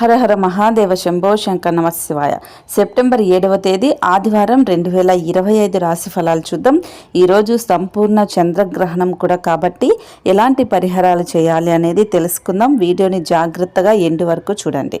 హరహర మహాదేవ శంభో శంకర్ నమశివాయ. సెప్టెంబర్ ఏడవ తేదీ ఆదివారం రెండు వేల ఇరవై ఐదు రాశి ఫలాలు చూద్దాం. ఈరోజు సంపూర్ణ చంద్రగ్రహణం కూడా కాబట్టి ఎలాంటి పరిహారాలు చేయాలి అనేది తెలుసుకుందాం. వీడియోని జాగ్రత్తగా ఎండు వరకు చూడండి.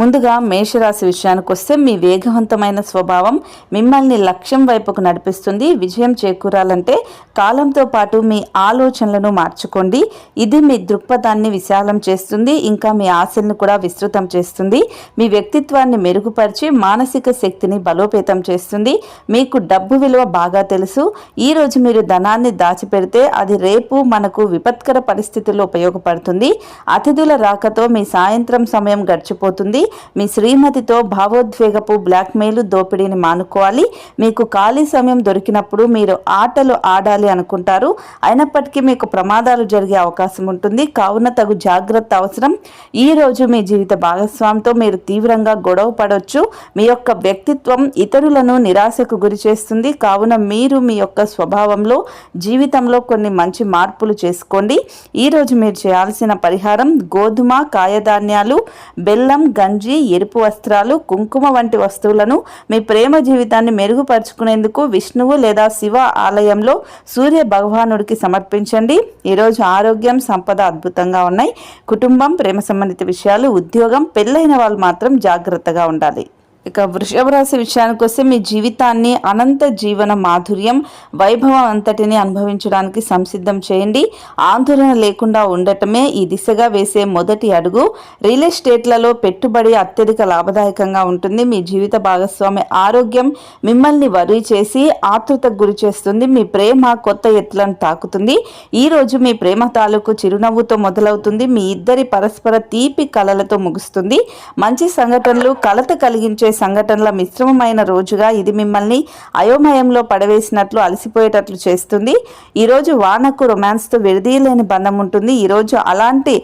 ముందుగా మేషరాశి విషయానికి వస్తే మీ వేగవంతమైన స్వభావం మిమ్మల్ని లక్ష్యం వైపుకు నడిపిస్తుంది. విజయం చేకూరాలంటే కాలంతో పాటు మీ ఆలోచనలను మార్చుకోండి. ఇది మీ దృక్పథాన్ని విశాలం చేస్తుంది. ఇంకా మీ ఆశలను కూడా విస్తృతం చేస్తుంది. మీ వ్యక్తిత్వాన్ని మెరుగుపరిచి మానసిక శక్తిని బలోపేతం చేస్తుంది. మీకు డబ్బు విలువ బాగా తెలుసు. ఈరోజు మీరు ధనాన్ని దాచిపెడితే అది రేపు మనకు విపత్కర పరిస్థితుల్లో ఉపయోగపడుతుంది. అతిథుల రాకతో మీ సాయంత్రం సమయం గడిచిపోతుంది. మీ శ్రీమతితో భావోద్వేగపు బ్లాక్మెయిల్ దోపిడీని మానుకోవాలి. మీకు ఖాళీ సమయం దొరికినప్పుడు మీరు ఆటలు ఆడాలి అనుకుంటారు. అయినప్పటికీ మీకు ప్రమాదాలు జరిగే అవకాశం ఉంటుంది. కావున తగు జాగ్రత్త అవసరం. ఈ రోజు మీ జీవిత భాగస్వామితో మీరు తీవ్రంగా గొడవ పడవచ్చు మీ యొక్క వ్యక్తిత్వం ఇతరులను నిరాశకు గురి చేస్తుంది. కావున మీరు మీ యొక్క స్వభావంలో జీవితంలో కొన్ని మంచి మార్పులు చేసుకోండి. ఈ రోజు మీరు చేయాల్సిన పరిహారం గోధుమ కాయధాన్యాలు బెల్లం గంజ ఎరుపు వస్త్రాలు కుంకుమ వంటి వస్తువులను మీ ప్రేమ జీవితాన్ని మెరుగుపరుచుకునేందుకు విష్ణువు లేదా శివ ఆలయంలో సూర్య భగవానుడికి సమర్పించండి. ఈరోజు ఆరోగ్యం సంపద అద్భుతంగా ఉన్నాయి. కుటుంబం ప్రేమ సంబంధిత విషయాలు ఉద్యోగం పెళ్ళైన వాళ్ళు మాత్రం జాగ్రత్తగా ఉండాలి. ఇక వృషభ రాశి విషయానికి వస్తే మీ జీవితాన్ని అనంత జీవన మాధుర్యం వైభవం అంతటిని అనుభవించడానికి సంసిద్ధం చేయండి. ఆందోళన లేకుండా ఉండటమే ఈ దిశగా వేసే మొదటి అడుగు. రియల్ ఎస్టేట్లలో పెట్టుబడి అత్యధిక లాభదాయకంగా ఉంటుంది. మీ జీవిత భాగస్వామి ఆరోగ్యం మిమ్మల్ని వరి చేసి ఆతృతకు గురి చేస్తుంది. మీ ప్రేమ కొత్త ఎత్తులను తాకుతుంది. ఈ రోజు మీ ప్రేమ తాలూకు చిరునవ్వుతో మొదలవుతుంది. మీ ఇద్దరి పరస్పర తీపి కలలతో ముగుస్తుంది. మంచి సంఘటనలు కలత కలిగించే సంఘటనల మిశ్రమమైన రోజుగా ఇది మిమ్మల్ని అయోమయంలో పడవేసినట్లు అలసిపోయేటట్లు చేస్తుంది. ఈరోజు వానకు రొమాన్స్తో విడదీయలేని బంధం ఉంటుంది. ఈరోజు అలాంటి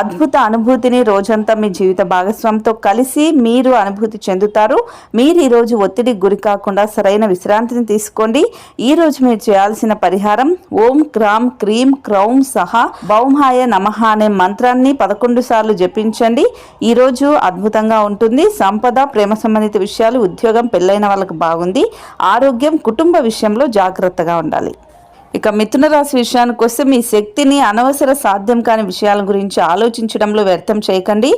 అద్భుత అనుభూతిని రోజంతా మీ జీవిత భాగస్వామితో కలిసి మీరు అనుభూతి చెందుతారు. మీరు ఈరోజు ఒత్తిడికి గురి కాకుండా సరైన విశ్రాంతిని తీసుకోండి. ఈ రోజు మీరు చేయాల్సిన పరిహారం ఓం క్రామ్ క్రీం క్రౌం సహా బౌంహాయ నమః అనే మంత్రాన్ని పదకొండు సార్లు జపించండి. ఈ రోజు అద్భుతంగా ఉంటుంది. సంపద ప్రేమ సంబంధిత విషయాలు ఉద్యోగం పెళ్ళైన వాళ్ళకి బాగుంది. ఆరోగ్యం కుటుంబ విషయంలో జాగ్రత్తగా ఉండాలి. ఇక మిథున రాశి విషయానికి వస్తే మీ శక్తిని అనవసర సాధ్యం కాని విషయాల గురించి ఆలోచించడంలో వ్యర్థం చేయకండి.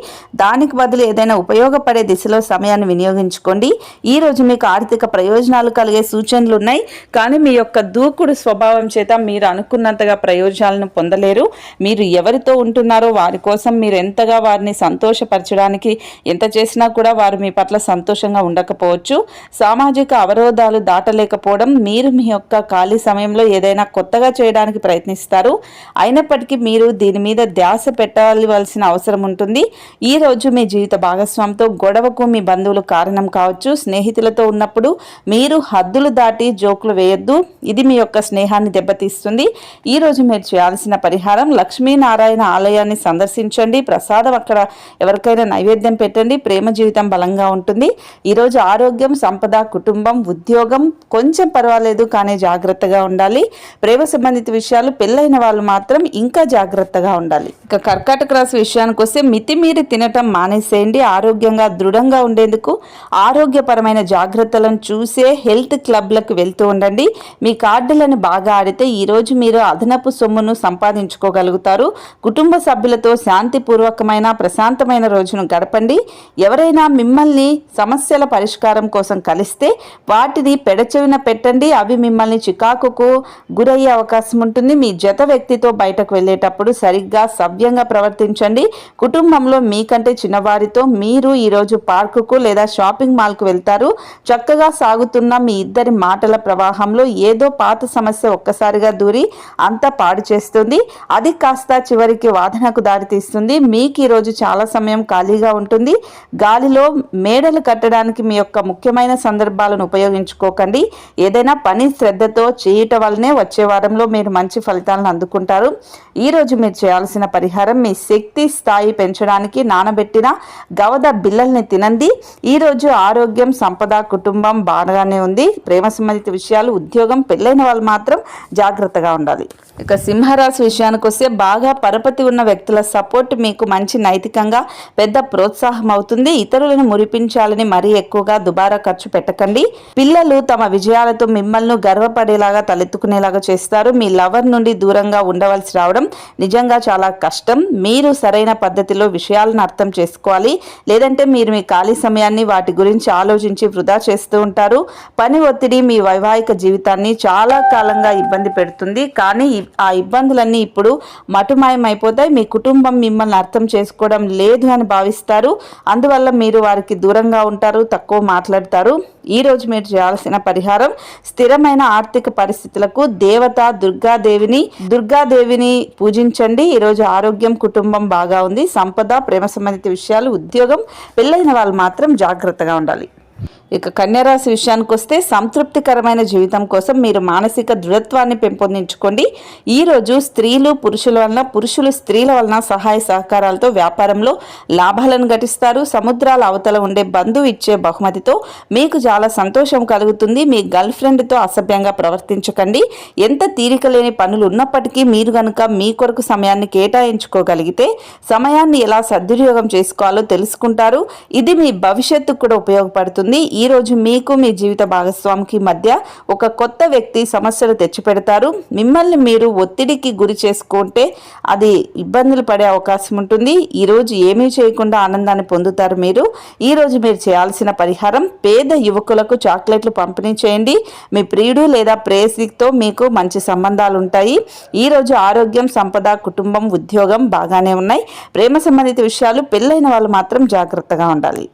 దానికి బదులు ఏదైనా ఉపయోగపడే దిశలో సమయాన్ని వినియోగించుకోండి. ఈ రోజు మీకు ఆర్థిక ప్రయోజనాలు కలిగే సూచనలు ఉన్నాయి. కానీ మీ యొక్క దూకుడు స్వభావం చేత మీరు అనుకున్నంతగా ప్రయోజనాలను పొందలేరు. మీరు ఎవరితో ఉంటున్నారో వారి కోసం మీరు ఎంతగా వారిని సంతోషపరచడానికి ఎంత చేసినా కూడా వారు మీ పట్ల సంతోషంగా ఉండకపోవచ్చు. సామాజిక అవరోధాలు దాటలేకపోవడం మీరు మీ యొక్క ఖాళీ సమయంలో ఏదైనా కొత్తగా చేయడానికి ప్రయత్నిస్తారు. అయినప్పటికీ మీరు దీని మీద ధ్యాస పెట్టవలసిన అవసరం ఉంటుంది. ఈ రోజు మీ జీవిత భాగస్వామితో గొడవకు మీ బంధువులు కారణం కావచ్చు. స్నేహితులతో ఉన్నప్పుడు మీరు హద్దులు దాటి జోకులు వేయొద్దు. ఇది మీ యొక్క స్నేహాన్ని దెబ్బతీస్తుంది. ఈ రోజు మీరు చేయాల్సిన పరిహారం లక్ష్మీనారాయణ ఆలయాన్ని సందర్శించండి. ప్రసాదం అక్కడ ఎవరికైనా నైవేద్యం పెట్టండి. ప్రేమ జీవితం బలంగా ఉంటుంది. ఈరోజు ఆరోగ్యం సంపద కుటుంబం ఉద్యోగం కొంచెం పర్వాలేదు కానీ జాగ్రత్తగా ఉండాలి. ప్రేమ సంబంధిత విషయాలు పెళ్ళైన వాళ్ళు మాత్రం ఇంకా జాగ్రత్తగా ఉండాలి. ఇక కర్కాటక రాశి విషయానికి వస్తే మితిమీరి తినటం మానేసేయండి. ఆరోగ్యంగా దృఢంగా ఉండేందుకు ఆరోగ్యపరమైన జాగ్రత్తలను చూసే హెల్త్ క్లబ్లకు వెళ్తూ ఉండండి. మీ కార్డులను బాగా ఆడితే ఈరోజు మీరు అదనపు సొమ్మును సంపాదించుకోగలుగుతారు. కుటుంబ సభ్యులతో శాంతిపూర్వకమైన ప్రశాంతమైన రోజును గడపండి. ఎవరైనా మిమ్మల్ని సమస్యల పరిష్కారం కోసం కలిస్తే వాటిని పెడచెవిన పెట్టండి. అవి మిమ్మల్ని చికాకుకు గురయ్యే అవకాశం ఉంటుంది. మీ జత వ్యక్తితో బయటకు వెళ్ళేటప్పుడు సరిగ్గా సవ్యంగా ప్రవర్తించండి. కుటుంబంలో మీకంటే చిన్నవారితో మీరు ఈరోజు పార్కుకు లేదా షాపింగ్ మాల్కు వెళ్తారు. చక్కగా సాగుతున్న మీ ఇద్దరి మాటల ప్రవాహంలో ఏదో పాత సమస్య ఒక్కసారిగా దూరి అంతా పాడు చేస్తుంది. అది కాస్త చివరికి వాదనకు దారితీస్తుంది. మీకు ఈరోజు చాలా సమయం ఖాళీగా ఉంటుంది. గాలిలో మేడలు కట్టడానికి మీ యొక్క ముఖ్యమైన సందర్భాలను ఉపయోగించుకోకండి. ఏదైనా పని శ్రద్ధతో చేయటం వల్లనే వచ్చే వారంలో మీరు మంచి ఫలితాలను అందుకుంటారు. ఈరోజు మీరు చేయాల్సిన పరిహారం మీ శక్తి స్థాయి పెంచడానికి నానబెట్టిన గవద బిల్లల్ని తినండి. ఈరోజు ఆరోగ్యం సంపద కుటుంబం బాగానే ఉంది. ప్రేమ సంబంధిత విషయాలు ఉద్యోగం పెళ్ళైన వాళ్ళు మాత్రం జాగ్రత్తగా ఉండాలి. ఇక సింహరాశి విషయానికి వస్తే బాగా పరపతి ఉన్న వ్యక్తుల సపోర్ట్ మీకు మంచి నైతికంగా పెద్ద ప్రోత్సాహం అవుతుంది. ఇతరులను మురిపించాలని మరీ ఎక్కువగా దుబారా ఖర్చు పెట్టకండి. పిల్లలు తమ విజయాలతో మిమ్మల్ని గర్వపడేలాగా తలెత్తుకునేలాగా చేస్తారు. మీ లవర్ నుండి దూరంగా ఉండవలసి రావడం నిజంగా చాలా కష్టం. మీరు సరైన పద్ధతిలో విషయాలను అర్థం చేసుకోవాలి. లేదంటే మీరు మీ ఖాళీ సమయాన్ని వాటి గురించి ఆలోచించి వృధా చేస్తూ ఉంటారు. పని ఒత్తిడి మీ వైవాహిక జీవితాన్ని చాలా కాలంగా ఇబ్బంది పెడుతుంది. కానీ ఆ ఇబ్బందులన్నీ ఇప్పుడు మటుమాయమైపోతాయి. మీ కుటుంబం మిమ్మల్ని అర్థం చేసుకోవడం లేదు అని భావిస్తారు. అందువల్ల మీరు వారికి దూరంగా ఉంటారు తక్కువ మాట్లాడతారు. ఈ రోజు మీరు చేయాల్సిన పరిహారం స్థిరమైన ఆర్థిక పరిస్థితులకు దేవత దుర్గాదేవిని దుర్గాదేవిని పూజించండి. ఈరోజు ఆరోగ్యం కుటుంబం బాగా ఉంది. సంపద ప్రేమ సంబంధిత విషయాలు ఉద్యోగం పెళ్ళైన వాళ్ళు మాత్రం జాగ్రత్తగా ఉండాలి. ఇక కన్యరాశి విషయానికి వస్తే సంతృప్తికరమైన జీవితం కోసం మీరు మానసిక దృఢత్వాన్ని పెంపొందించుకోండి. ఈరోజు స్త్రీలు పురుషుల వలన పురుషులు స్త్రీల వలన సహాయ సహకారాలతో వ్యాపారంలో లాభాలను గటిస్తారు సముద్రాల అవతల ఉండే బంధువు ఇచ్చే బహుమతితో మీకు చాలా సంతోషం కలుగుతుంది. మీ గర్ల్ ఫ్రెండ్తో అసభ్యంగా ప్రవర్తించకండి. ఎంత తీరిక లేని పనులు ఉన్నప్పటికీ మీరు కనుక మీ కొరకు సమయాన్ని కేటాయించుకోగలిగితే సమయాన్ని ఎలా సద్వినియోగం చేసుకోవాలో తెలుసుకుంటారు. ఇది మీ భవిష్యత్తుకు కూడా ఉపయోగపడుతుంది. ఈ రోజు మీకు మీ జీవిత భాగస్వామికి మధ్య ఒక కొత్త వ్యక్తి సమస్యలు తెచ్చిపెడతారు. మిమ్మల్ని మీరు ఒత్తిడికి గురి చేసుకుంటే అది ఇబ్బందులు పడే అవకాశం ఉంటుంది. ఈ రోజు ఏమీ చేయకుండా ఆనందాన్ని పొందుతారు మీరు. ఈ రోజు మీరు చేయాల్సిన పరిహారం పేద యువకులకు చాక్లెట్లు పంపిణీ చేయండి. మీ ప్రియుడు లేదా ప్రేయసితో మీకు మంచి సంబంధాలు ఉంటాయి. ఈ రోజు ఆరోగ్యం సంపద కుటుంబం ఉద్యోగం బాగానే ఉన్నాయి. ప్రేమ సంబంధిత విషయాలు పెళ్ళైన వాళ్ళు మాత్రం జాగ్రత్తగా ఉండాలి.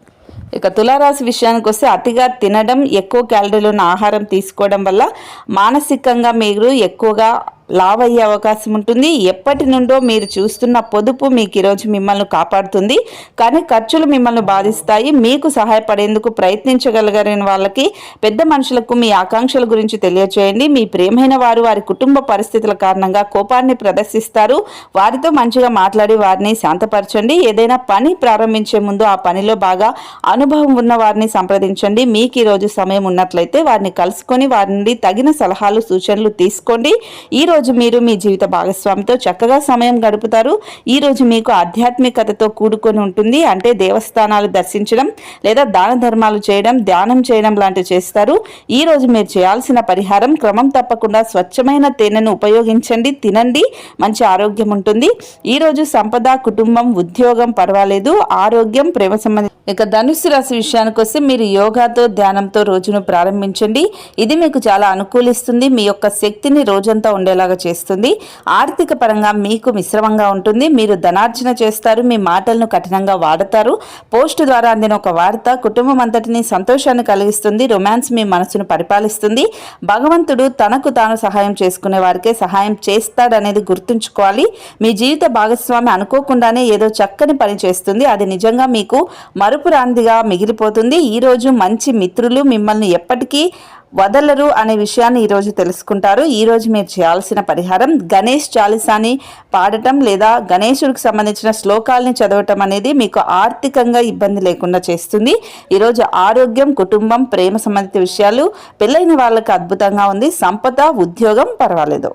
ఇక తులారాశి విషయానికి వస్తే అతిగా తినడం ఎక్కువ క్యాలరీలు ఉన్న ఆహారం తీసుకోవడం వల్ల మానసికంగా మీరు ఎక్కువగా లావ్ అయ్యే అవకాశం ఉంటుంది. ఎప్పటి నుండో మీరు చూస్తున్న పొదుపు మీకు ఈరోజు మిమ్మల్ని కాపాడుతుంది. కానీ ఖర్చులు మిమ్మల్ని బాధిస్తాయి. మీకు సహాయపడేందుకు ప్రయత్నించగలగని వాళ్ళకి పెద్ద మనుషులకు మీ ఆకాంక్షల గురించి తెలియచేయండి. మీ ప్రేమైన వారు వారి కుటుంబ పరిస్థితుల కారణంగా కోపాన్ని ప్రదర్శిస్తారు. వారితో మంచిగా మాట్లాడి వారిని శాంతపరచండి. ఏదైనా పని ప్రారంభించే ముందు ఆ పనిలో బాగా అనుభవం ఉన్న వారిని సంప్రదించండి. మీకు ఈరోజు సమయం ఉన్నట్లయితే వారిని కలుసుకొని వారి నుండి తగిన సలహాలు సూచనలు తీసుకోండి. ఈ రోజు మీరు మీ జీవిత భాగస్వామితో చక్కగా సమయం గడుపుతారు. ఈ రోజు మీకు ఆధ్యాత్మికతతో కూడుకొని ఉంటుంది. అంటే దేవస్థానాలు దర్శించడం లేదా దాన ధర్మాలు చేయడం ధ్యానం చేయడం లాంటివి చేస్తారు. ఈ రోజు మీరు చేయాల్సిన పరిహారం క్రమం తప్పకుండా స్వచ్ఛమైన తేనెను ఉపయోగించండి తినండి మంచి ఆరోగ్యం ఉంటుంది. ఈ రోజు సంపద కుటుంబం ఉద్యోగం పర్వాలేదు. ఆరోగ్యం ప్రేమ సంబంధం ఇక ధనుసు రాశి విషయానికి వస్తే మీరు యోగాతో ధ్యానంతో రోజును ప్రారంభించండి. ఇది మీకు చాలా అనుకూలిస్తుంది. మీ యొక్క శక్తిని రోజంతా ఉండేలా ఉండేలాగా చేస్తుంది. ఆర్థిక పరంగా మీకు మిశ్రమంగా ఉంటుంది. మీరు ధనార్జన చేస్తారు. మీ మాటలను కఠినంగా వాడతారు. పోస్ట్ ద్వారా అందిన ఒక వార్త కుటుంబం అంతటిని సంతోషాన్ని కలిగిస్తుంది. రొమాన్స్ మీ మనసును పరిపాలిస్తుంది. భగవంతుడు తనకు తాను సహాయం చేసుకునే వారికే సహాయం చేస్తాడనేది గుర్తుంచుకోవాలి. మీ జీవిత భాగస్వామి అనుకోకుండానే ఏదో చక్కని పని చేస్తుంది. అది నిజంగా మీకు మరుపురాందిగా మిగిలిపోతుంది. ఈ రోజు మంచి మిత్రులు మిమ్మల్ని ఎప్పటికీ వదలరు అనే విషయాన్ని ఈరోజు తెలుసుకుంటారు. ఈరోజు మీరు చేయాల్సిన పరిహారం గణేష్ చాలీసాని పాడటం లేదా గణేశుడికి సంబంధించిన శ్లోకాల్ని చదవటం అనేది మీకు ఆర్థికంగా ఇబ్బంది లేకుండా చేస్తుంది. ఈరోజు ఆరోగ్యం కుటుంబం ప్రేమ సంబంధిత విషయాలు పెళ్ళైన వాళ్ళకి అద్భుతంగా ఉంది. సంపద ఉద్యోగం పర్వాలేదు.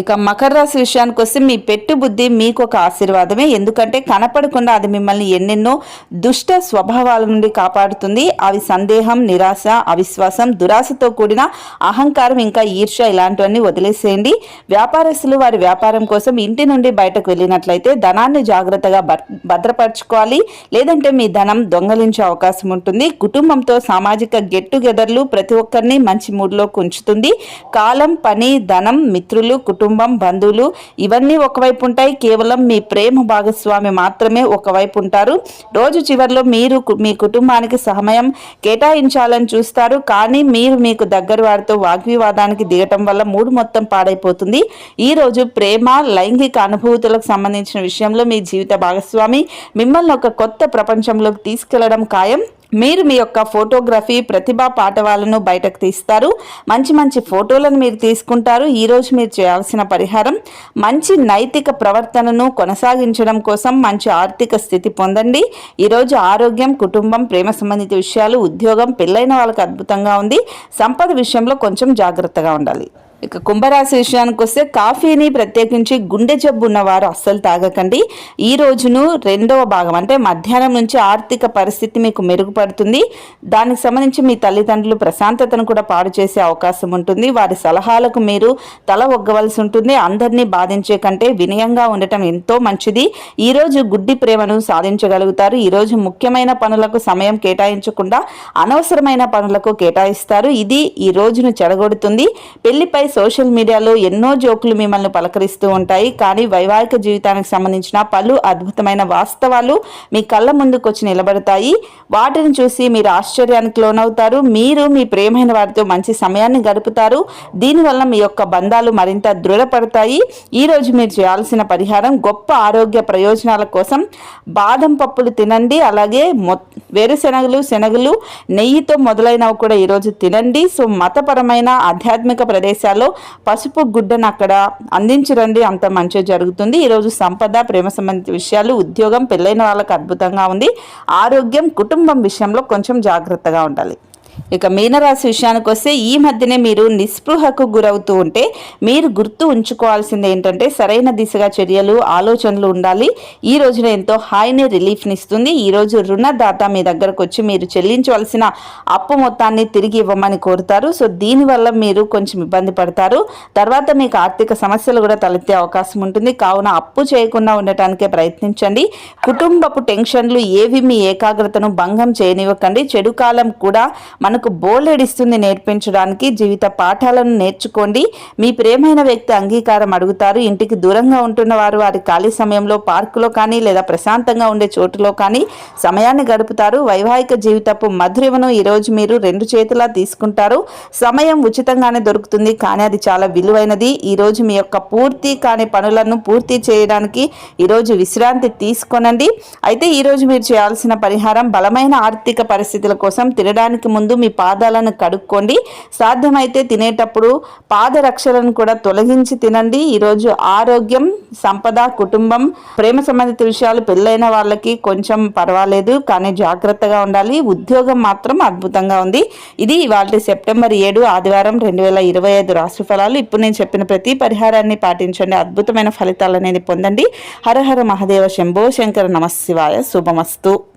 ఇక మకర రాశి విషయానికి వస్తే మీ పెట్టు బుద్ధి మీకు ఒక ఆశీర్వాదమే. ఎందుకంటే కనపడకుండా అది మిమ్మల్ని ఎన్నెన్నో దుష్ట స్వభావాల నుండి కాపాడుతుంది. అవి సందేహం నిరాశ అవిశ్వాసం దురాశతో కూడిన అహంకారం ఇంకా ఈర్ష ఇలాంటివన్నీ వదిలేసేయండి. వ్యాపారస్తులు వారి వ్యాపారం కోసం ఇంటి నుండి బయటకు వెళ్ళినట్లయితే ధనాన్ని జాగ్రత్తగా భద్రపరచుకోవాలి. లేదంటే మీ ధనం దొంగలించే అవకాశం ఉంటుంది. కుటుంబంతో సామాజిక గెట్ టుగెదర్లు ప్రతి ఒక్కరిని మంచి మూడ్లోకి ఉంచుతుంది. కాలం పని ధనం మిత్రులు కుటుంబం కుటుంబం బంధువులు ఇవన్నీ ఒకవైపు ఉంటాయి. కేవలం మీ ప్రేమ భాగస్వామి మాత్రమే ఒకవైపు ఉంటారు. రోజు చివరిలో మీరు కు- మీ కుటుంబానికి సమయం కేటాయించాలని చూస్తారు. కానీ మీరు మీకు దగ్గర వారితో వాగ్వివాదానికి దిగటం వల్ల మూడు మొత్తం పాడైపోతుంది. ఈ రోజు ప్రేమ లైంగిక అనుభూతులకు సంబంధించిన విషయంలో మీ జీవిత భాగస్వామి మిమ్మల్ని ఒక కొత్త ప్రపంచంలోకి తీసుకెళ్ళడం ఖాయం. మీరు మీ యొక్క ఫోటోగ్రఫీ ప్రతిభా పాఠవాలను బయటకు తీస్తారు. మంచి మంచి ఫోటోలను మీరు తీసుకుంటారు. ఈరోజు మీరు చేయాల్సిన పరిహారం మంచి నైతిక ప్రవర్తనను కొనసాగించడం కోసం మంచి ఆర్థిక స్థితి పొందండి. ఈరోజు ఆరోగ్యం కుటుంబం ప్రేమ సంబంధిత విషయాలు ఉద్యోగం పెళ్ళైన వాళ్ళకి అద్భుతంగా ఉంది. సంపద విషయంలో కొంచెం జాగ్రత్తగా ఉండాలి. ఇక కుంభరాశి విషయానికి వస్తే కాఫీని ప్రత్యేకించి గుండె జబ్బు ఉన్నవారు అస్సలు తాగకండి. ఈ రోజును రెండవ భాగం అంటే మధ్యాహ్నం నుంచి ఆర్థిక పరిస్థితి మీకు మెరుగుపడుతుంది. దానికి సంబంధించి మీ తల్లిదండ్రులు ప్రశాంతతను కూడా పాడు చేసే అవకాశం ఉంటుంది. వారి సలహాలకు మీరు తల ఒగ్గవలసి ఉంటుంది. అందరినీ బాధించే కంటే వినయంగా ఉండటం ఎంతో మంచిది. ఈ రోజు గుడ్డి ప్రేమను సాధించగలుగుతారు. ఈ రోజు ముఖ్యమైన పనులకు సమయం కేటాయించకుండా అనవసరమైన పనులకు కేటాయిస్తారు. ఇది ఈ రోజును చెడగొడుతుంది. పెళ్ళిపై సోషల్ మీడియాలో ఎన్నో జోకులు మిమ్మల్ని పలకరిస్తూ ఉంటాయి. కానీ వైవాహిక జీవితానికి సంబంధించిన పలు అద్భుతమైన వాస్తవాలు మీ కళ్ళ ముందుకు వచ్చి నిలబడతాయి. వాటిని చూసి మీరు ఆశ్చర్యానికి లోనవుతారు. మీరు మీ ప్రేమైన వారితో మంచి సమయాన్ని గడుపుతారు. దీనివల్ల మీ యొక్క బంధాలు మరింత దృఢపడతాయి. ఈ రోజు మీరు చేయాల్సిన పరిహారం గొప్ప ఆరోగ్య ప్రయోజనాల కోసం బాదం పప్పులు తినండి. అలాగే మొ వేరుశెనగలు శనగలు నెయ్యితో మొదలైనవి కూడా ఈరోజు తినండి. సో మతపరమైన ఆధ్యాత్మిక ప్రదేశాలు ప్రదేశాల్లో పసుపు గుడ్డను అక్కడ అందించరండి. అంత మంచిగా జరుగుతుంది. ఈరోజు సంపద ప్రేమ సంబంధిత విషయాలు ఉద్యోగం పెళ్ళైన వాళ్ళకు అద్భుతంగా ఉంది. ఆరోగ్యం కుటుంబం విషయంలో కొంచెం జాగ్రత్తగా ఉండాలి. ఇక మీనరాశి విషయానికి వస్తే ఈ మధ్యనే మీరు నిస్పృహకు గురవుతూ ఉంటే మీరు గుర్తు ఉంచుకోవాల్సింది ఏంటంటే సరైన దిశగా చర్యలు ఆలోచనలు ఉండాలి. ఈ రోజున ఎంతో హాయిని రిలీఫ్ని ఇస్తుంది. ఈ రోజు రుణదాత మీ దగ్గరకు వచ్చి మీరు చెల్లించవలసిన అప్పు మొత్తాన్ని తిరిగి ఇవ్వమని కోరుతారు. సో దీనివల్ల మీరు కొంచెం ఇబ్బంది పడతారు. తర్వాత మీకు ఆర్థిక సమస్యలు కూడా తలెత్తే అవకాశం ఉంటుంది. కావున అప్పు చేయకుండా ఉండటానికే ప్రయత్నించండి. కుటుంబపు టెన్షన్లు ఏవి మీ ఏకాగ్రతను భంగం చేయనివ్వకండి. చెడు కాలం కూడా మనకు బోలెడిస్తుంది నేర్పించడానికి జీవిత పాఠాలను నేర్చుకోండి. మీ ప్రేమైన వ్యక్తి అంగీకారం అడుగుతారు. ఇంటికి దూరంగా ఉంటున్న వారు వారి ఖాళీ సమయంలో పార్కులో కానీ లేదా ప్రశాంతంగా ఉండే చోటులో కానీ సమయాన్ని గడుపుతారు. వైవాహిక జీవితపు మధురిమను ఈరోజు మీరు రెండు చేతులా తీసుకుంటారు. సమయం ఉచితంగానే దొరుకుతుంది కానీ అది చాలా విలువైనది. ఈరోజు మీ యొక్క పూర్తి కాని పనులను పూర్తి చేయడానికి ఈరోజు విశ్రాంతి తీసుకొనండి. అయితే ఈరోజు మీరు చేయాల్సిన పరిహారం బలమైన ఆర్థిక పరిస్థితుల కోసం తినడానికి ముందు మీ పాదాలను కడుక్కోండి. సాధ్యమైతే తినేటప్పుడు పాదరక్షలను కూడా తొలగించి తినండి. ఈరోజు ఆరోగ్యం సంపద కుటుంబం ప్రేమ సంబంధిత విషయాలు పెళ్ళైన వాళ్ళకి కొంచెం పర్వాలేదు కానీ జాగ్రత్తగా ఉండాలి. ఉద్యోగం మాత్రం అద్భుతంగా ఉంది. ఇది ఇవాళ సెప్టెంబర్ ఏడు ఆదివారం రెండు వేల ఇరవై ఐదు రాశి ఫలాలు. ఇప్పుడు నేను చెప్పిన ప్రతి పరిహారాన్ని పాటించండి. అద్భుతమైన ఫలితాలు అనేది పొందండి. హరహర మహదేవ శంభో శంకర నమశివాయ శుభమస్తు.